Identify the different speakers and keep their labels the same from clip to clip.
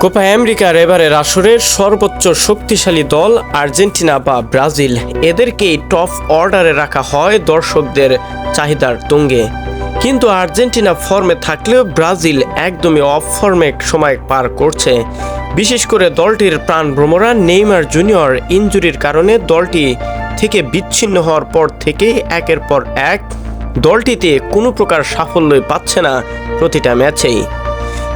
Speaker 1: Copa আমেরিকার এবারের আসরের সর্বোচ্চ শক্তিশালী দল আর্জেন্টিনা বা ব্রাজিল। এদেরকেই টপ অর্ডারে রাখা হয় দর্শকদের চাহিদার তুঙ্গে। কিন্তু আর্জেন্টিনা ফর্মে থাকলেও ব্রাজিল একদমই অফ ফর্মে সময় পার করছে। বিশেষ করে দলটির প্রাণ ভ্রমরা নেইমার জুনিয়র ইনজুরির কারণে দলটি থেকে বিচ্ছিন্ন হওয়ার পর থেকে একের পর এক দলটিতে কোনো প্রকার সাফল্যই পাচ্ছে না প্রতিটা ম্যাচেই।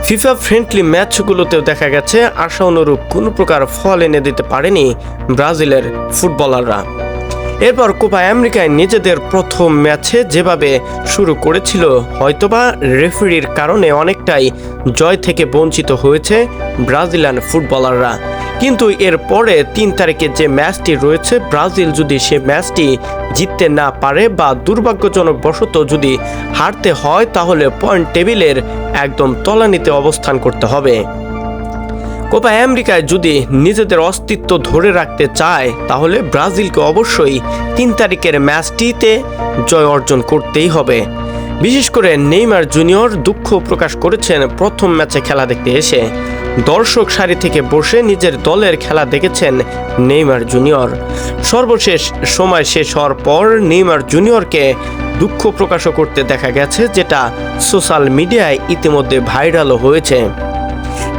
Speaker 1: ফিফা ফ্রেন্ডলি ম্যাচগুলোতেও দেখা গেছে আশা অনুরূপ কোনো প্রকার ফল এনে দিতে পারেনি ব্রাজিলের ফুটবলাররা। এরপর কোপা আমেরিকায় নিজেদের প্রথম ম্যাচে যেভাবে শুরু করেছিল, হয়তোবা রেফারির কারণে অনেকটাই জয় থেকে বঞ্চিত হয়েছে ব্রাজিলিয়ান ফুটবলাররা। কিন্তু এর পরে তিন তারিখে যে ম্যাচটি রয়েছে, ব্রাজিল যদি সে ম্যাচটি জিততে না পারে বা দুর্ভাগ্যজনক বশত যদি হারতে হয়, তাহলে পয়েন্ট টেবিলের একদম তলানিতে অবস্থান করতে হবে। কোপা আমেরিকায় যদি নিজেদের অস্তিত্ব ধরে রাখতে চায়, তাহলে ব্রাজিলকে অবশ্যই তিন তারিখের ম্যাচটিতে জয় অর্জন করতেই হবে। বিশেষ করে নেইমার জুনিয়র দুঃখ প্রকাশ করেছেন, প্রথম ম্যাচে খেলা দেখতে এসে। দর্শক সারি থেকে বসে নিজের দলের খেলা দেখেছেন নেইমার জুনিয়র। সর্বশেষ সময় শেষ হওয়ার পর নেইমার জুনিয়রকে দুঃখ প্রকাশও করতে দেখা গেছে, যেটা সোশ্যাল মিডিয়ায় ইতিমধ্যে ভাইরালও হয়েছে।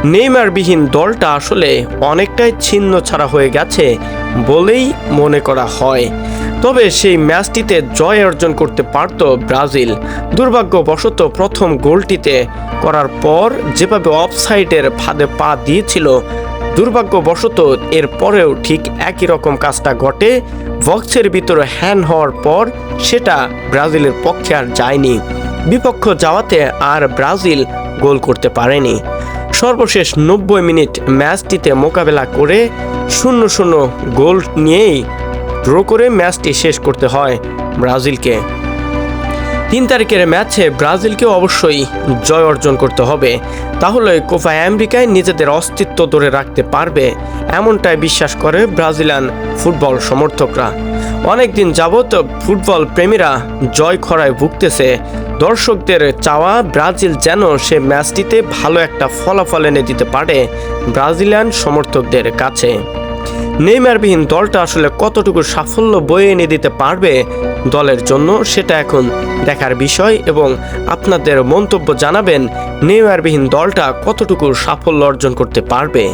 Speaker 1: নেইমারবিহীন দলটা আসলে অনেকটাই ছিন্ন ছাড়া হয়ে গেছে বলেই মনে করা হয়। তবে সেই ম্যাচটিতে জয় অর্জন করতে পারত ব্রাজিল। দুর্ভাগ্যবশত প্রথম গোলটিতে করার পর যেভাবে অফসাইডের ফাঁদে পা দিয়েছিল, দুর্ভাগ্যবশত এর পরেও ঠিক একই রকম কাজটা ঘটে। বক্সের ভিতরে হ্যান হওয়ার পর সেটা ব্রাজিলের পক্ষে আর যায়নি। বিপক্ষ যাওয়াতে আর ব্রাজিল গোল করতে পারেনি। সর্বশেষ নব্বই মিনিট ম্যাচটিতে মোকাবেলা করে শূন্য শূন্য গোল নিয়েই ড্র করে ম্যাচটি শেষ করতে হয় ব্রাজিলকে। তিন তারিখের ম্যাচে ব্রাজিলকে অবশ্যই জয় অর্জন করতে হবে। তাহলে কোপা আমেরিকায় নিজেদের অস্তিত্ব ধরে রাখতে পারবে এমনটাই বিশ্বাস করে ব্রাজিলিয়ান ফুটবল সমর্থকরা। অনেকদিন যাবৎ ফুটবল প্রেমীরা জয় খরায় ভুগতেছে। দর্শকদের চাওয়া ব্রাজিল যেন সে ম্যাচটিতে ভালো একটা ফলাফল এনে দিতে পারে ব্রাজিলিয়ান সমর্থকদের কাছে। নেইমারবিহীন দলটা আসলে কতটুকু সাফল্য বয়ে এনে দিতে পারবে দলের জন্য সেটা এখন দেখার বিষয় এবং আপনাদের মন্তব্য জানাবেন নেইমারবিহীন দলটা কতটুকু সাফল্য অর্জন করতে পারবে।